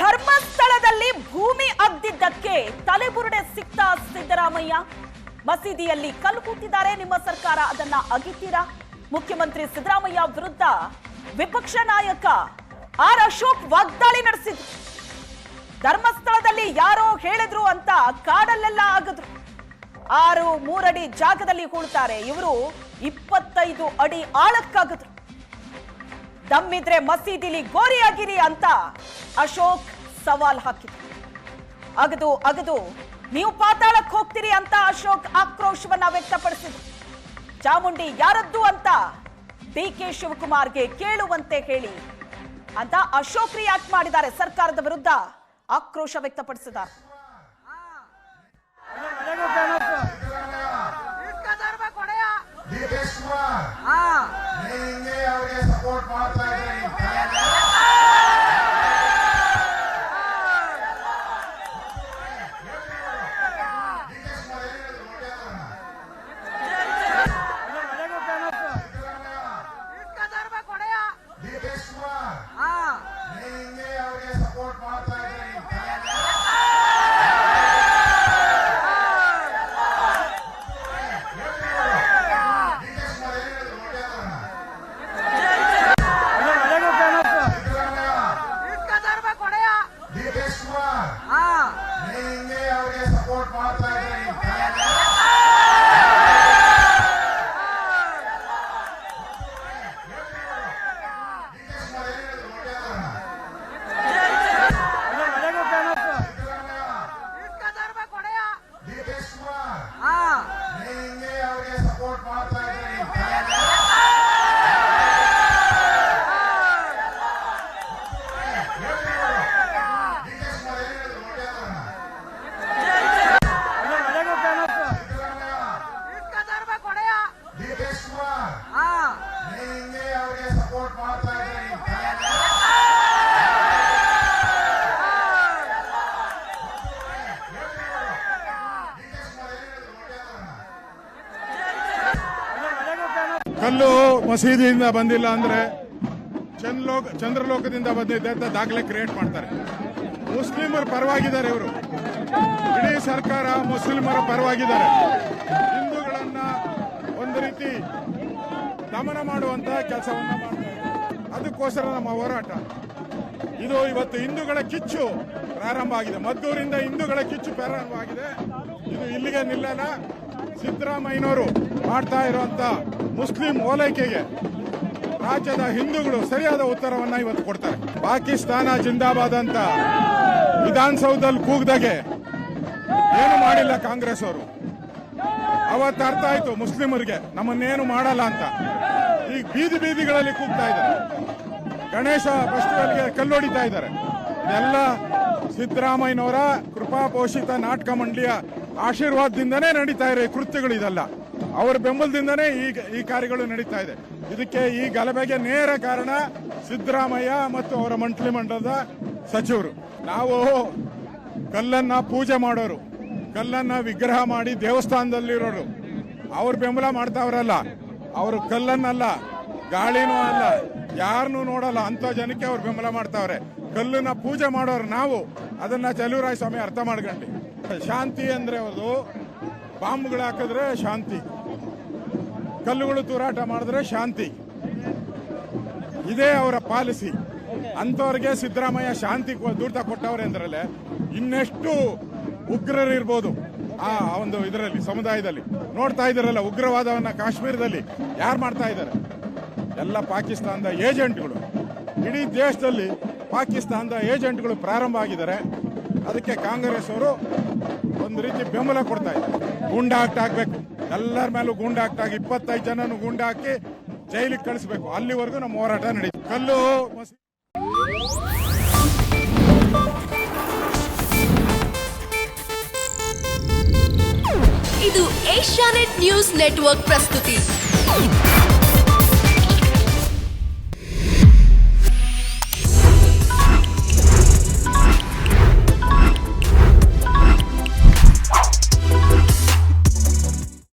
ಧರ್ಮಸ್ಥಳದಲ್ಲಿ ಭೂಮಿ ಅಗ್ದಿದ್ದಕ್ಕೆ ತಲೆಬುರುಡೆ ಸಿಕ್ತ ಸಿದ್ದರಾಮಯ್ಯ. ಮಸೀದಿಯಲ್ಲಿ ಕಲ್ಲು ಕೂತಿದ್ದಾರೆ. ನಿಮ್ಮ ಸರ್ಕಾರ ಅದನ್ನ ಅಗಿತೀರಾ? ಮುಖ್ಯಮಂತ್ರಿ ಸಿದ್ದರಾಮಯ್ಯ ವಿರುದ್ಧ ವಿಪಕ್ಷ ನಾಯಕ ಆರ್ ಅಶೋಕ್ ವಾಗ್ದಾಳಿ ನಡೆಸಿದ್ರು. ಧರ್ಮಸ್ಥಳದಲ್ಲಿ ಯಾರೋ ಹೇಳಿದ್ರು ಅಂತ ಕಾಡಲ್ಲೆಲ್ಲ ಆಗದ್ರು ಆರು ಮೂರಡಿ ಜಾಗದಲ್ಲಿ ಕೂಳ್ತಾರೆ ಇವರು ಇಪ್ಪತ್ತೈದು ಅಡಿ ಆಳಕ್ಕಾಗದ್ರು. ದಮ್ಮಿದ್ರೆ ಮಸೀದಿಲಿ ಗೋರಿಯಾಗಿರಿ ಅಂತ ಅಶೋಕ್ ಸವಾಲ್ ಹಾಕಿದ್ರು. ಅಗದು ಅಗದು ನೀವು ಪಾತಾಳಕ್ಕೆ ಹೋಗ್ತೀರಿ ಅಂತ ಅಶೋಕ್ ಆಕ್ರೋಶವನ್ನ ವ್ಯಕ್ತಪಡಿಸಿದ್ರು. ಚಾಮುಂಡಿ ಯಾರದ್ದು ಅಂತ ಡಿ ಕೆ ಶಿವಕುಮಾರ್ಗೆ ಕೇಳುವಂತೆ ಹೇಳಿ ಅಂತ ಅಶೋಕ್ ರಿಯಾಕ್ಟ್ ಮಾಡಿದ್ದಾರೆ. ಸರ್ಕಾರದ ವಿರುದ್ಧ ಆಕ್ರೋಶ ವ್ಯಕ್ತಪಡಿಸಿದ್ದಾರೆ. D K Shivakumar. ಹಿಂಗೆ ಅವ್ರಿಗೆ ಸಪೋರ್ಟ್ ಮಾಡ್ತಾ ಇದ್ದಾರೆ ಕಲ್ಲು ಮಸೀದಿಯಿಂದ ಬಂದಿಲ್ಲ ಅಂದ್ರೆ ಚಂದ್ರಲೋಕ ಚಂದ್ರಲೋಕದಿಂದ ಬಂದಿದೆ ಅಂತ ದಾಖಲೆ ಕ್ರಿಯೇಟ್ ಮಾಡ್ತಾರೆ. ಮುಸ್ಲಿಮರ ಪರವಾಗಿದ್ದಾರೆ ಇವರು. ಇಡೀ ಸರ್ಕಾರ ಮುಸ್ಲಿಮರ ಪರವಾಗಿದ್ದಾರೆ. ಹಿಂದೂಗಳನ್ನ ಒಂದು ರೀತಿ ದಮನ ಮಾಡುವಂತಹ ಕೆಲಸವನ್ನು ಮಾಡ್ತಾರೆ. ಅದಕ್ಕೋಸ್ಕರ ನಮ್ಮ ಹೋರಾಟ. ಇದು ಇವತ್ತು ಹಿಂದೂಗಳ ಕಿಚ್ಚು ಪ್ರಾರಂಭ ಆಗಿದೆ. ಮದ್ದೂರಿಂದ ಹಿಂದೂಗಳ ಕಿಚ್ಚು ಪ್ರಾರಂಭ ಆಗಿದೆ. ಇದು ಇಲ್ಲಿಗೆ ನಿಲ್ಲಲ್ಲ. ಸಿದ್ದರಾಮಯ್ಯನವರು ಮಾಡ್ತಾ ಇರುವಂತ ಮುಸ್ಲಿಂ ಓಲೈಕೆಗೆ ರಾಜ್ಯದ ಹಿಂದೂಗಳು ಸರಿಯಾದ ಉತ್ತರವನ್ನ ಇವತ್ತು ಕೊಡ್ತಾರೆ. ಪಾಕಿಸ್ತಾನ ಜಿಂದಾಬಾದ್ ಅಂತ ವಿಧಾನಸೌಧದಲ್ಲಿ ಕೂಗ್ದಾಗೆ ಏನು ಮಾಡಿಲ್ಲ ಕಾಂಗ್ರೆಸ್ ಅವರು. ಅವತ್ತು ಅರ್ಥ ಆಯ್ತು ಮುಸ್ಲಿಮರಿಗೆ, ನಮ್ಮನ್ನೇನು ಮಾಡಲ್ಲ ಅಂತ. ಈಗ ಬೀದಿ ಬೀದಿಗಳಲ್ಲಿ ಕೂಗ್ತಾ ಇದ್ದಾರೆ. ಗಣೇಶ ಫೆಸ್ಟಿವಲ್ಗೆ ಕಲ್ಲೊಡಿತಾ ಇದ್ದಾರೆ. ಇದೆಲ್ಲ ಸಿದ್ದರಾಮಯ್ಯನವರ ಕೃಪಾಪೋಷಿತ ನಾಟಕ ಮಂಡಳಿಯ ಆಶೀರ್ವಾದದಿಂದನೇ ನಡೀತಾ ಇರೋ ಕೃತ್ಯಗಳು ಇದಲ್ಲ. ಅವರ ಬೆಂಬಲದಿಂದನೇ ಈ ಈ ಕಾರ್ಯಗಳು ನಡೀತಾ ಇದೆ. ಇದಕ್ಕೆ ಈ ಗಲಭೆಗೆ ನೇರ ಕಾರಣ ಸಿದ್ದರಾಮಯ್ಯ ಮತ್ತು ಅವರ ಮಂಡಳಿ ಮಂಡಲದ ಸಚಿವರು. ನಾವು ಕಲ್ಲನ್ನ ಪೂಜೆ ಮಾಡೋರು, ಕಲ್ಲನ್ನ ವಿಗ್ರಹ ಮಾಡಿ ದೇವಸ್ಥಾನದಲ್ಲಿರೋರು. ಅವ್ರ ಬೆಂಬಲ ಮಾಡ್ತಾವ್ರಲ್ಲ. ಅವರು ಕಲ್ಲನ್ನಲ್ಲ, ಗಾಳಿನೂ ಅಲ್ಲ ಯಾರನ್ನೂ ನೋಡಲ್ಲ. ಅಂತ ಜನಕ್ಕೆ ಅವ್ರು ಬೆಂಬಲ ಮಾಡ್ತಾವ್ರೆ. ಕಲ್ಲನ್ನ ಪೂಜೆ ಮಾಡೋರು ನಾವು. ಅದನ್ನ ಚಲುವರಾಯ ಸ್ವಾಮಿ ಅರ್ಥ ಮಾಡ್ಕೊಂಡಿ. ಶಾಂತಿ ಅಂದ್ರೆ ಅದು. ಬಾಂಬ್ಗಳು ಹಾಕಿದ್ರೆ ಶಾಂತಿ. ಕಲ್ಲುಗಳು ತೂರಾಟ ಮಾಡಿದ್ರೆ ಶಾಂತಿ. ಇದೇ ಅವರ ಪಾಲಿಸಿ. ಅಂಥವ್ರಿಗೆ ಸಿದ್ದರಾಮಯ್ಯ ಶಾಂತಿ ದೂತ ಕೊಟ್ಟವ್ರೆ ಅಂದ್ರಲ್ಲೇ ಇನ್ನೆಷ್ಟು ಉಗ್ರರು ಇರ್ಬೋದು. ಆ ಒಂದು ಇದರಲ್ಲಿ, ಸಮುದಾಯದಲ್ಲಿ. ನೋಡ್ತಾ ಇದ್ದಾರಲ್ಲ, ಉಗ್ರವಾದವನ್ನ ಕಾಶ್ಮೀರದಲ್ಲಿ ಯಾರು ಮಾಡ್ತಾ ಇದ್ದಾರೆ? ಎಲ್ಲ ಪಾಕಿಸ್ತಾನದ ಏಜೆಂಟ್ಗಳು. ಇಡೀ ದೇಶದಲ್ಲಿ ಪಾಕಿಸ್ತಾನದ ಏಜೆಂಟ್ಗಳು ಪ್ರಾರಂಭ ಆಗಿದ್ದಾರೆ. ಅದಕ್ಕೆ ಕಾಂಗ್ರೆಸ್ ಅವರು ಒಂದು ರೀತಿ ಬೆಂಬಲ ಕೊಡ್ತಾ ಇದ್ದಾರೆ. ಆಗ್ಬೇಕು. ಎಲ್ಲರ ಮೇಲೂ ಗುಂಡ ಆಗಿ ಇಪ್ಪತ್ತೈದು ಜನನು ಗುಂಡ ಹಾಕಿ ಜೈಲಿಗೆ ಕಳಿಸ್ಬೇಕು. ಅಲ್ಲಿವರೆಗೂ ನಮ್ಮ ಹೋರಾಟ ನಡೀತು. ಕಲ್ಲು ಇದು ಏಷ್ಯಾನೆಟ್ ನ್ಯೂಸ್ ನೆಟ್ವರ್ಕ್ ಪ್ರಸ್ತುತಿ.